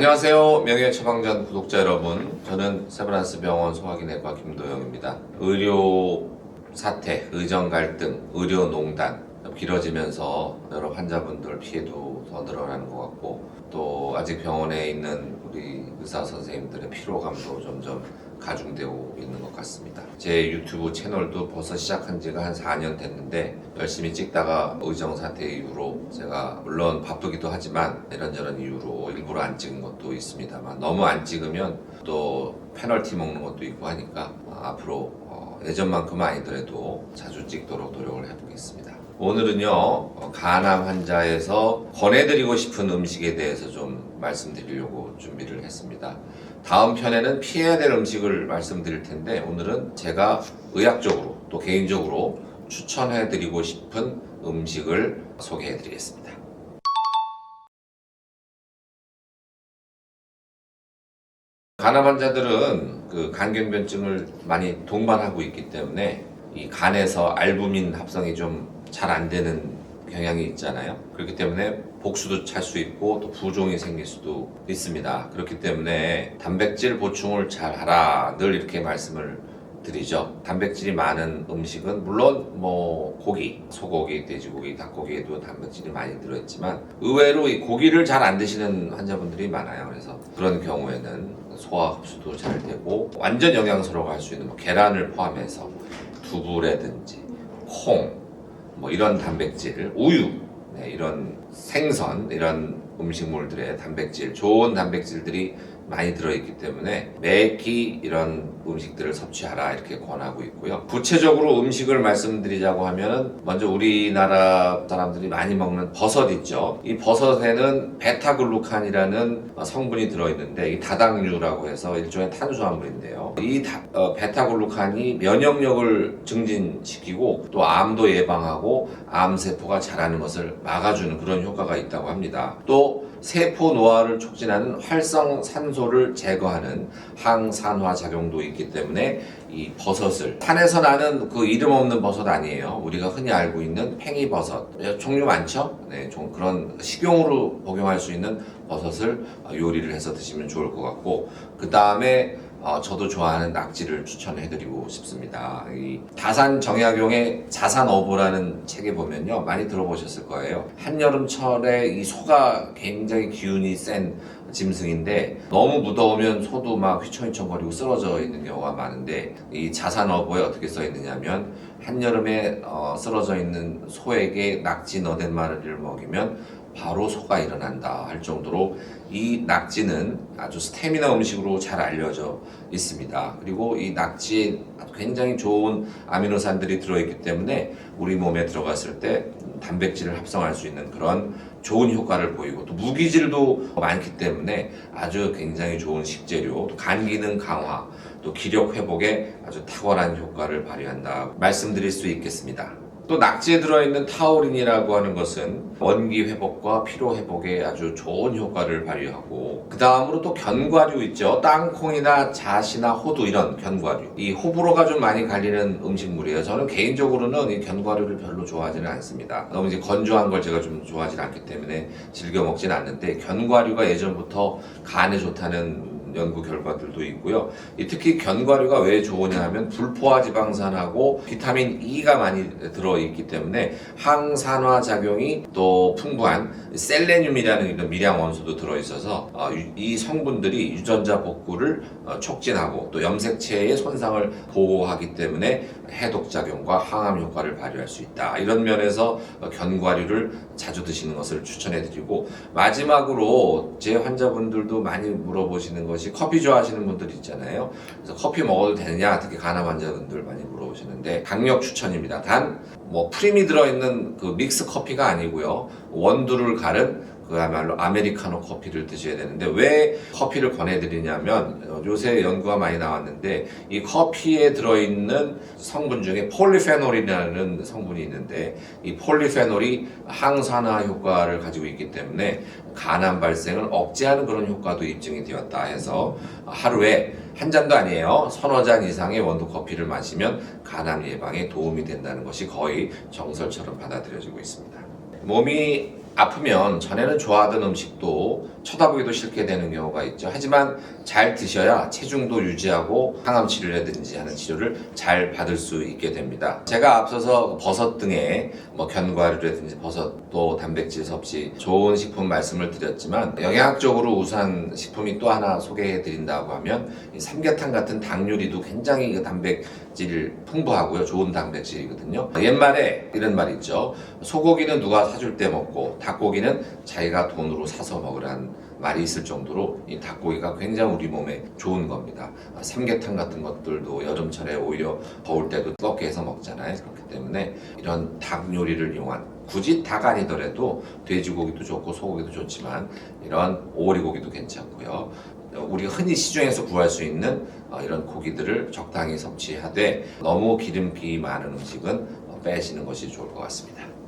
안녕하세요. 명예 처방전 구독자 여러분. 저는 세브란스 병원 소화기내과 김도영입니다. 의료 사태, 의정 갈등, 의료 농단 길어지면서 여러 환자분들 피해도 더 늘어나는 것 같고 또 아직 병원에 있는 우리 의사 선생님들의 피로감도 점점 가중되고 있는 것 같습니다. 제 유튜브 채널도 벌써 시작한 지가 한 4년 됐는데 열심히 찍다가 의정 사태 이후로 제가 물론 바쁘기도 하지만 이런저런 이유로 일부러 안 찍은 것도 있습니다만 너무 안 찍으면 또 페널티 먹는 것도 있고 하니까 앞으로 어, 예전만큼은 아니더라도 자주 찍도록 노력을 해보겠습니다. 오늘은요 어, 간암 환자에서 권해드리고 싶은 음식에 대해서 좀 말씀드리려고 준비를 했습니다. 다음 편에는 피해야 될 음식을 말씀드릴 텐데 오늘은 제가 의학적으로 또 개인적으로 추천해드리고 싶은 음식을 소개해드리겠습니다. 간암 환자들은 그 간경변증을 많이 동반하고 있기 때문에 이 간에서 알부민 합성이 좀 잘 안 되는 경향이 있잖아요. 그렇기 때문에 복수도 찰 수 있고 또 부종이 생길 수도 있습니다. 그렇기 때문에 단백질 보충을 잘 하라 늘 이렇게 말씀을 드리죠. 단백질이 많은 음식은 물론 뭐 고기, 소고기, 돼지고기, 닭고기에도 단백질이 많이 들어있지만 의외로 이 고기를 잘 안 드시는 환자분들이 많아요. 그래서 그런 경우에는 소화 흡수도 잘 되고 완전 영양소라고 할 수 있는 뭐 계란을 포함해서 두부라든지 콩, 뭐 이런 단백질, 우유, 네, 이런 생선, 이런 음식물들의 단백질, 좋은 단백질들이 많이 들어있기 때문에 매끼 이런 음식들을 섭취하라 이렇게 권하고 있고요. 구체적으로 음식을 말씀드리자고 하면은 먼저 우리나라 사람들이 많이 먹는 버섯 있죠. 이 버섯에는 베타글루칸이라는 성분이 들어있는데 이 다당류라고 해서 일종의 탄수화물인데요. 이 다- 어, 베타글루칸이 면역력을 증진시키고 또 암도 예방하고 암세포가 자라는 것을 막아주는 그런 효과가 있다고 합니다. 또 세포 노화를 촉진하는 활성 산소를 제거하는 항산화 작용도 있기 때문에 이 버섯을 산에서 나는 그 이름 없는 버섯 아니에요. 우리가 흔히 알고 있는 팽이버섯 종류 많죠. 네, 좀 그런 식용으로 복용할 수 있는 버섯을 요리를 해서 드시면 좋을 것 같고 그 다음에 어, 저도 좋아하는 낙지를 추천해드리고 싶습니다. 이 다산 정약용의 자산어보라는 책에 보면요 많이 들어보셨을 거예요. 한여름철에 이 소가 굉장히 기운이 센 짐승인데 너무 무더우면 소도 막 휘청휘청거리고 쓰러져 있는 경우가 많은데 이 자산어보에 어떻게 써 있느냐면 한여름에 어, 쓰러져 있는 소에게 낙지 너댓 마리를 먹이면 바로 소가 일어난다 할 정도로 이 낙지는 아주 스테미나 음식으로 잘 알려져 있습니다. 그리고 이 낙지에 굉장히 좋은 아미노산들이 들어있기 때문에 우리 몸에 들어갔을 때 단백질을 합성할 수 있는 그런 좋은 효과를 보이고 또 무기질도 많기 때문에 아주 굉장히 좋은 식재료, 또간 기능 강화, 또 기력 회복에 아주 탁월한 효과를 발휘한다 말씀드릴 수 있겠습니다. 또 낙지에 들어있는 타우린이라고 하는 것은 원기 회복과 피로 회복에 아주 좋은 효과를 발휘하고 그 다음으로 또 견과류 있죠. 땅콩이나 잣이나 호두 이런 견과류. 이 호불호가 좀 많이 갈리는 음식물이에요. 저는 개인적으로는 이 견과류를 별로 좋아하지는 않습니다. 너무 이제 건조한 걸 제가 좀 좋아하지 않기 때문에 즐겨 먹진 않는데 견과류가 예전부터 간에 좋다는 연구 결과들도 있고요. 이 특히 견과류가 왜 좋으냐 하면 불포화 지방산하고 비타민 E가 많이 들어있기 때문에 항산화 작용이 또 풍부한 셀레늄이라는 이런 미량 원소도 들어있어서 어, 유- 이 성분들이 유전자 복구를 어, 촉진하고 또 염색체의 손상을 보호하기 때문에 해독 작용과 항암 효과를 발휘할 수 있다. 이런 면에서 어, 견과류를 자주 드시는 것을 추천해드리고 마지막으로 제 환자분들도 많이 물어보시는 것이 커피 좋아하시는 분들 있잖아요. 그래서 커피 먹어도 되느냐 특히 간암 환자분들 많이 물어보시는데 강력 추천입니다. 단 뭐 프림이 들어있는 그 믹스 커피가 아니고요. 원두를 갈은 그야말로 아메리카노 커피를 드셔야 되는데 왜 커피를 권해드리냐면 어, 요새 연구가 많이 나왔는데 이 커피에 들어있는 성분 중에 폴리페놀이라는 성분이 있는데 이 폴리페놀이 항산화 효과를 가지고 있기 때문에 간암 발생을 억제하는 그런 효과도 입증이 되었다 해서 하루에 한 잔도 아니에요. 서너 잔 이상의 원두 커피를 마시면 간암 예방에 도움이 된다는 것이 거의 정설처럼 받아들여지고 있습니다. 몸이 아프면 전에는 좋아하던 음식도 쳐다보기도 싫게 되는 경우가 있죠. 하지만 잘 드셔야 체중도 유지하고 항암 치료라든지 하는 치료를 잘 받을 수 있게 됩니다. 제가 앞서서 버섯 등의 뭐 견과류라든지 버섯 또 단백질 섭취 좋은 식품 말씀을 드렸지만 영양학적으로 우수한 식품이 또 하나 소개해 드린다고 하면 이 삼계탕 같은 닭 요리도 굉장히 그 단백질 풍부하고요. 좋은 단백질이거든요. 옛말에 이런 말이 있죠. 소고기는 누가 사줄 때 먹고 닭 고기는 자기가 돈으로 사서 먹으라는 말이 있을 정도로 이 닭고기가 굉장히 우리 몸에 좋은 겁니다. 아, 삼계탕 같은 것들도 여름철에 오히려 더울 때도 뜨겁게 해서 먹잖아요. 그렇기 때문에 이런 닭 요리를 이용한 굳이 닭 아니더라도 돼지고기도 좋고 소고기도 좋지만 이런 오리고기도 괜찮고요. 우리가 흔히 시중에서 구할 수 있는 어, 이런 고기들을 적당히 섭취하되 너무 기름기 많은 음식은 어, 빼시는 것이 좋을 것 같습니다.